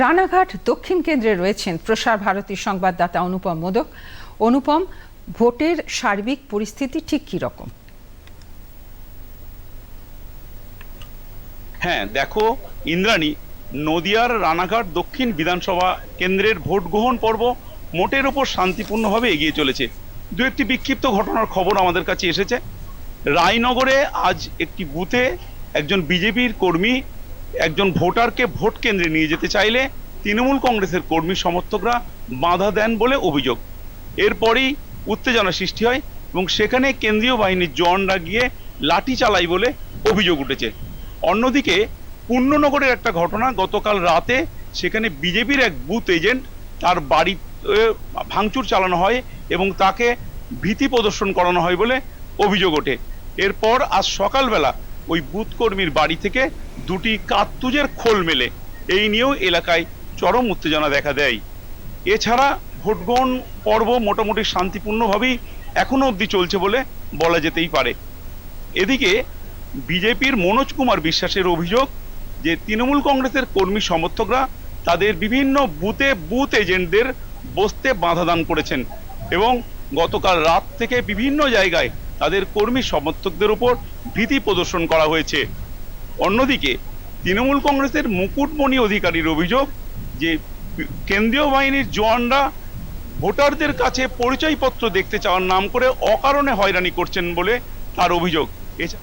রানাঘাট দক্ষিণ কেন্দ্রে রয়েছেন প্রসার ভারতীর সংবাদদাতা অনুপম মোদক। অনুপম, ভোটের সার্বিক পরিস্থিতি ঠিক কি রকম? হ্যাঁ দেখো, ইন্দ্রাণী, নদিয়ার রানাঘাট দক্ষিণ বিধানসভা কেন্দ্রের ভোট গ্রহণ পর্ব মোটের ওপর শান্তিপূর্ণভাবে এগিয়ে চলেছে। দু একটি বিক্ষিপ্ত ঘটনার খবর আমাদের কাছে এসেছে। রায়নগরে আজ একটি বুথে একজন বিজেপির কর্মী একজন ভোটারকে ভোট কেন্দ্রে নিয়ে যেতে চাইলে তৃণমূল কংগ্রেসের কর্মী সমর্থকরা বাধা দেন বলে অভিযোগ। এরপরেই উত্তেজনা সৃষ্টি হয় এবং সেখানে কেন্দ্রীয় বাহিনীর জওয়ানরা গিয়ে লাঠি চালাই বলে অভিযোগ উঠেছে। অন্যদিকে পূর্ণনগরের একটা ঘটনা, গতকাল রাতে সেখানে বিজেপির এক বুথ এজেন্ট তার বাড়ি ভাঙচুর চালানো হয় এবং তাকে ভীতি প্রদর্শন করানো হয় বলে অভিযোগ ওঠে। এরপর আজ সকালবেলা ওই বুথ কর্মীর বাড়ি থেকে দুটি কার্তুজের খোল মেলে। এই নিয়েও এলাকায় চরম উত্তেজনা দেখা দেয়। এছাড়া ভোট গ্রহণ পর্ব মোটামুটি শান্তিপূর্ণভাবেই এখনও অবধি চলছে বলে বলা যেতেই পারে। এদিকে বিজেপির মনোজ কুমার বিশ্বাসের অভিযোগ যে তৃণমূল কংগ্রেসের কর্মী সমর্থকরা তাদের বিভিন্ন বুথে বুথ এজেন্টদের বসতে বাধা দান করেছেন এবং গতকাল রাত থেকে বিভিন্ন জায়গায় তাদের কর্মী সমর্থকদের উপর ভীতি প্রদর্শন করা হয়েছে। অন্যদিকে, তৃণমূল কংগ্রেসের মুকুটমণি অধিকারীর অভিযোগ যে, কেন্দ্রীয় বাহিনীর জওয়ানরা ভোটারদের কাছে পরিচয়পত্র দেখতে চাওয়ার নাম করে অকারণে হয়রানি করছেন বলে তার অভিযোগ। এছা-